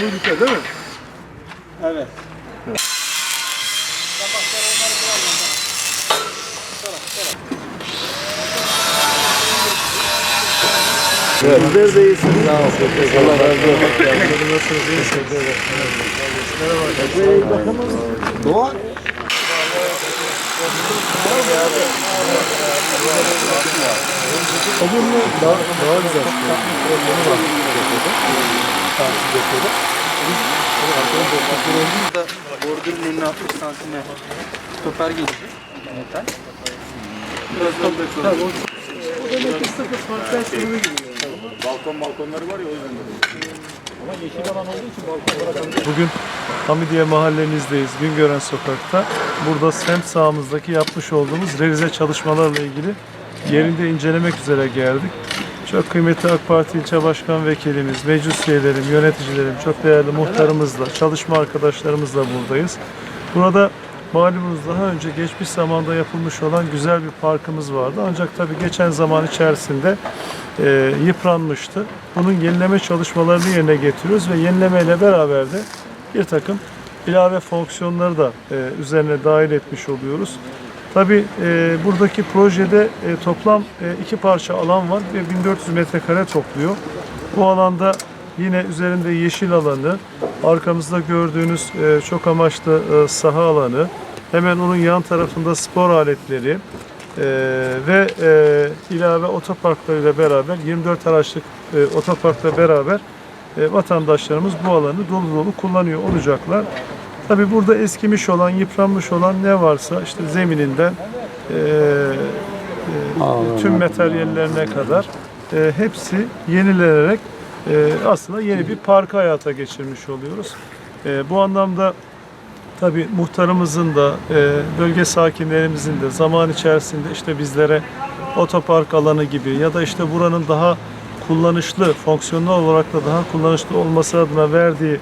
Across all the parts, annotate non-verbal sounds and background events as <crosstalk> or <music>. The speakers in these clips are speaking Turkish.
Bu biter değil mi? Evet. Evet. Sizler de iyisiniz. Sağ olun. Allah razı olsun. Nasılsınız? İyisiniz. Merhaba. Doğan. Olur mu? Daha, daha güzel. Burada bordürün önüne 60 santime stoper gelecek. Metal. Biraz da o, o demek ki sıfır sınırı gibi. Balkon balkonları var ya o yüzden. Bugün Hamidiye mahallemizdeyiz, Güngören Sokak'ta. Burada semt sahamızdaki yapmış olduğumuz revize çalışmalarla ilgili yerinde incelemek üzere geldik. Çok kıymetli AK Parti ilçe başkan vekilimiz, meclis üyelerim, yöneticilerim, çok değerli muhtarımızla, çalışma arkadaşlarımızla buradayız. Burada malumunuz daha önce geçmiş zamanda yapılmış olan güzel bir parkımız vardı. Ancak tabii geçen zaman içerisinde e, yıpranmıştı. Bunun yenileme çalışmalarını yerine getiriyoruz ve yenilemeyle beraber de bir takım ilave fonksiyonları da e, üzerine dahil etmiş oluyoruz. Tabii e, buradaki projede e, toplam e, iki parça alan var ve 1400 metrekare topluyor. Bu alanda yine üzerinde yeşil alanı, arkamızda gördüğünüz e, çok amaçlı e, saha alanı, hemen onun yan tarafında spor aletleri, ee, ve e, ilave otoparklarıyla beraber 24 araçlık e, otoparkla beraber e, vatandaşlarımız bu alanı dolu dolu kullanıyor olacaklar. Tabi burada eskimiş olan, yıpranmış olan ne varsa işte zemininden e, e, tüm materyallerine kadar e, hepsi yenilenerek e, aslında yeni bir parkı hayata geçirmiş oluyoruz. E, bu anlamda Tabii muhtarımızın da, e, bölge sakinlerimizin de zaman içerisinde işte bizlere otopark alanı gibi ya da işte buranın daha kullanışlı, fonksiyonel olarak da daha kullanışlı olması adına verdiği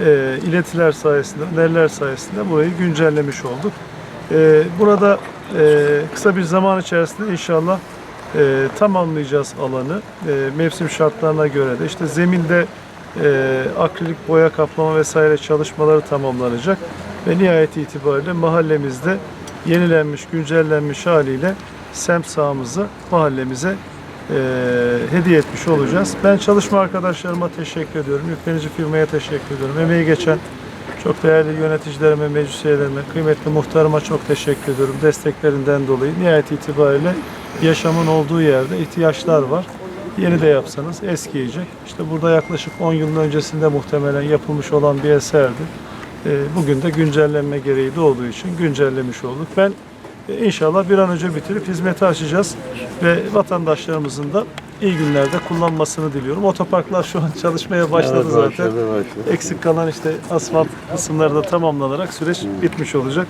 e, iletiler sayesinde, öneriler sayesinde burayı güncellemiş olduk. E, burada e, kısa bir zaman içerisinde inşallah e, tamamlayacağız alanı. E, mevsim şartlarına göre de işte zeminde e, akrilik boya kaplama vesaire çalışmaları tamamlanacak ve nihayet itibariyle mahallemizde yenilenmiş, güncellenmiş haliyle semt sahamızı mahallemize hediye etmiş olacağız. Ben çalışma arkadaşlarıma teşekkür ediyorum. Yüklenici firmaya teşekkür ediyorum. Emeği geçen çok değerli yöneticilerime, meclis üyelerime, kıymetli muhtarıma çok teşekkür ediyorum desteklerinden dolayı. Nihayet itibariyle yaşamın olduğu yerde ihtiyaçlar var. Yeni de yapsanız eskiyecek. İşte burada yaklaşık 10 yılın öncesinde muhtemelen yapılmış olan bir eserdi. E, Bugün de güncellenme gereği doğduğu için güncellemiş olduk. Ben e, inşallah bir an önce bitirip hizmete açacağız ve vatandaşlarımızın da iyi günlerde kullanmasını diliyorum. Otoparklar şu an <laughs> çalışmaya başladı zaten. Eksik kalan işte asfalt kısımları da tamamlanarak süreç bitmiş olacak.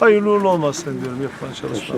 Hayırlı uğurlu olmasın diyorum yapılan çalışma.